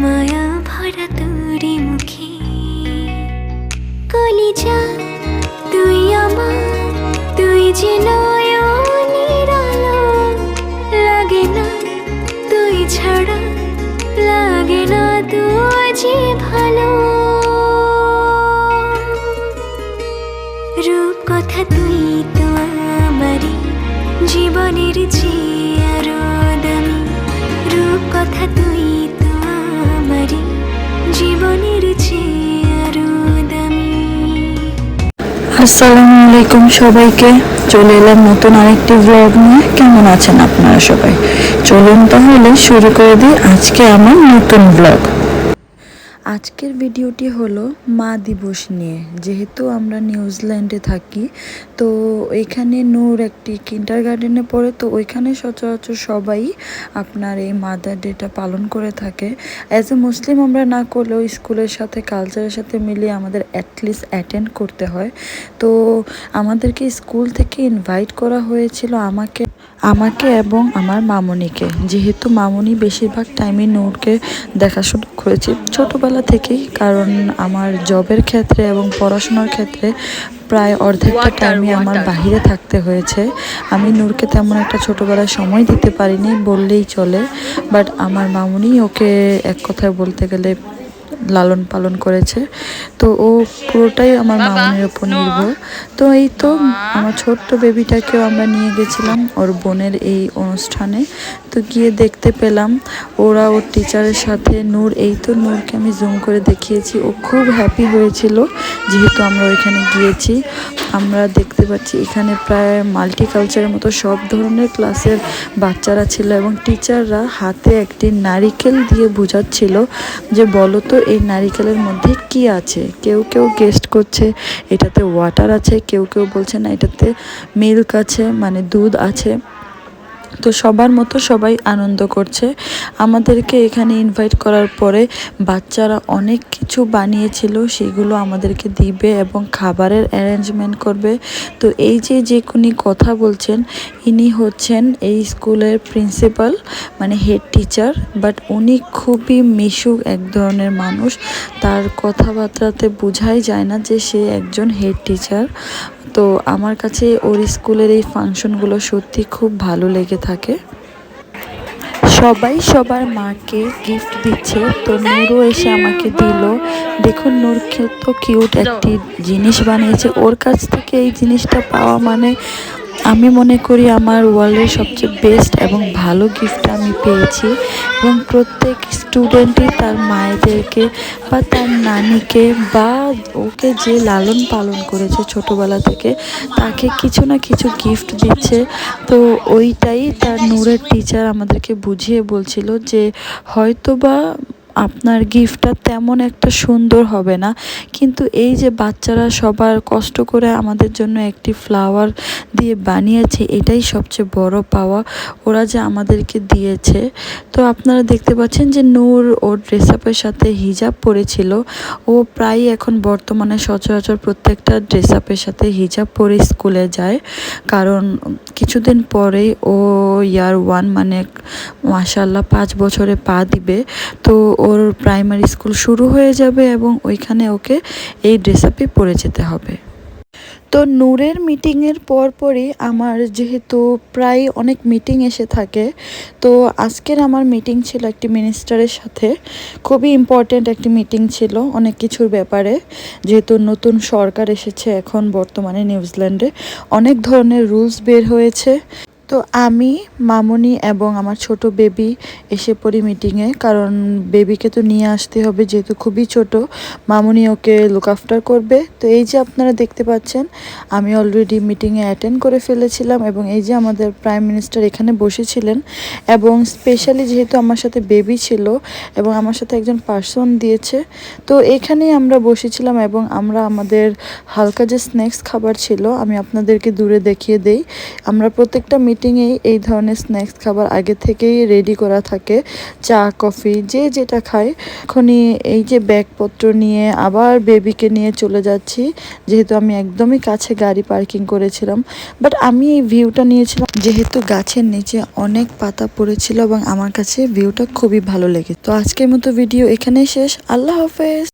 মায়া ভরা তুরি মুখে কলিজা আসসালামু আলাইকুম সবাইকে। চলে এলাম নতুন আরেকটি ব্লগ নিয়ে। কেমন আছেন আপনারা সবাই? চলুন তাহলে শুরু করে দিই আজকে আমার নতুন ব্লগ আজকের ভিডিওটি হলো মা দিবস নিয়ে। যেহেতু আমরা নিউজিল্যান্ডে থাকি, তো এখানে নূর একটি কিন্টার গার্ডেনে পড়ে, তো ওইখানে সচরাচর সবাই আপনার এই মাদার ডেটা পালন করে থাকে। অ্যাজ এ মুসলিম আমরা না করলেও স্কুলের সাথে কালচারের সাথে মিলিয়ে আমাদের অ্যাটলিস্ট অ্যাটেন্ড করতে হয়। তো আমাদেরকে স্কুল থেকে ইনভাইট করা হয়েছিল আমাকে আমাকে এবং আমার মামনিকে। যেহেতু মামনি বেশিরভাগ টাইমে নূরকে দেখাশোনা করেছি। ছোটোবেলা থেকেই কারণ আমার জবের ক্ষেত্রে এবং পড়াশোনার ক্ষেত্রে প্রায় অর্ধেকটা টাইমে আমার বাহিরে থাকতে হয়েছে। আমি নূরকে তেমন একটা ছোটোবেলায় সময় দিতে পারিনি বললেই চলে। বাট আমার মামুনি ওকে এক কথায় বলতে গেলে লালন পালন করেছে। তো ও পুরোটাই আমার মামনির উপর নির্ভর। তো এই তো আমার ছোট্ট বেবিটাকেও আমরা নিয়ে গেছিলাম ওর বোনের এই অনুষ্ঠানে। তো গিয়ে দেখতে পেলাম ওরা ওর টিচারের সাথে নূর এই তো নূরকে আমি জুম করে দেখিয়েছি। ও খুব হ্যাপি হয়েছিল যেহেতু আমরা ওইখানে গিয়েছি। আমরা দেখতে পাচ্ছি এখানে প্রায় মাল্টি কালচারের মতো সব ধরনের ক্লাসের বাচ্চারা ছিল এবং টিচাররা হাতে একটি নারিকেল দিয়ে বোঝাচ্ছিল যে বলো তো এই নারিকেলের মধ্যে কি আছে? কেউ কেউ গেস্ট করছে, এটাতে ওয়াটার আছে, কেউ কেউ বলছে না, এটাতে মিল্ক আছে মানে দুধ আছে। তো সবার মতো সবাই আনন্দ করছে। আমাদেরকে এখানে ইনভাইট করার পরে বাচ্চারা অনেক কিছু বানিয়েছিল, সেগুলো আমাদেরকে দিবে এবং খাবারের অ্যারেঞ্জমেন্ট করবে। তো এই যে যে উনি কথা বলছেন, ইনি হচ্ছেন এই স্কুলের প্রিন্সিপাল মানে হেড টিচার বাট উনি খুবই মিশুক এক ধরনের মানুষ। তার কথাবার্তাতে বোঝাই যায় না যে সে একজন হেড টিচার তো আমার কাছে ওর স্কুলের এই ফাংশনগুলো সত্যি খুব ভালো লেগে থাকে। সবাই সবার মাকে গিফট দিচ্ছে। তো নূরও এসে আমাকে দিল। দেখুন, নূর কত কিউট একটি জিনিস বানিয়েছে। ওর কাছ থেকে এই জিনিসটা পাওয়া মানে আমি মনে করি আমার ওয়ার্ল্ডের সবচেয়ে বেস্ট এবং ভালো গিফট আমি পেয়েছি এবং প্রত্যেক স্টুডেন্টই তার মায়েদেরকে বা তার নানিকে বা ওকে যে লালন পালন করেছে ছোটোবেলা থেকে, তাকে কিছু না কিছু গিফট দিচ্ছে। তো ওইটাই তার নূরের টিচার আমাদেরকে বুঝিয়ে বলছিল যে হয়তোবা আপনার গিফটটা তেমন একটা সুন্দর হবে না। কিন্তু এই যে বাচ্চারা সবার কষ্ট করে আমাদের জন্য একটি ফ্লাওয়ার দিয়ে বানিয়েছে, এটাই সবচেয়ে বড় পাওয়া ওরা যে আমাদেরকে দিয়েছে। তো আপনারা দেখতে পাচ্ছেন যে নূর ওর ড্রেস আপের সাথে হিজাব পরেছিল। ও প্রায় এখন বর্তমানে সচরাচর প্রত্যেকটা ড্রেস আপের সাথে হিজাব পরে স্কুলে যায়। কারণ কিছুদিন পরেই ও ইয়ার ওয়ান মানে মাসাল্লাহ পাঁচ বছরে পা দিবে। তো ওর প্রাইমারি স্কুল শুরু হয়ে যাবে এবং ওইখানে ওকে এই ড্রেস আপই পরে যেতে হবে। তো নূরের মিটিংয়ের পরপরই আমার যেহেতু প্রায় অনেক মিটিং এসে থাকে, তো আজকের আমার মিটিং ছিল একটি মিনিস্টারের সাথে। খুবই ইম্পর্ট্যান্ট একটি মিটিং ছিল অনেক কিছুর ব্যাপারে। যেহেতু নতুন সরকার এসেছে এখন বর্তমানে নিউজিল্যান্ডে, অনেক ধরনের রুলস বের হয়েছে। তো আমি, মামনি এবং আমার ছোট বেবি এসে পড়ি মিটিংয়ে কারণ বেবিকে তো নিয়ে আসতে হবে, যেহেতু খুবই ছোট, মামনি ওকে লুক আফটার করবে। তো এই যে আপনারা দেখতে পাচ্ছেন, আমি অলরেডি মিটিংয়ে অ্যাটেন্ড করে ফেলেছিলাম এবং এই যে আমাদের প্রাইম মিনিস্টার এখানে বসেছিলেন এবং স্পেশালি যেহেতু আমার সাথে বেবি ছিল এবং আমার সাথে একজন পার্সন দিয়েছে, তো এখানেই আমরা বসেছিলাম এবং আমরা আমাদের হালকা যে স্ন্যাক্স খাবার ছিল, আমি আপনাদেরকে দূরে দেখিয়ে দেই। আমরা প্রত্যেকটা মিটিং মিটিংয়েই এই ধরনের স্ন্যাক্স খাবার আগে থেকেই রেডি করা থাকে। চা কফি যে যেটা খায়। এখনই এই যে ব্যাগপত্র নিয়ে আবার বেবিকে নিয়ে চলে যাচ্ছি। যেহেতু আমি একদমই কাছে গাড়ি পার্কিং করেছিলাম। বাট আমি এই ভিউটা নিয়েছিলাম। যেহেতু গাছের নিচে অনেক পাতা পড়েছিল এবং আমার কাছে ভিউটা খুবই ভালো লেগে তো আজকের মতো ভিডিও এখানেই শেষ। আল্লাহ হাফেজ।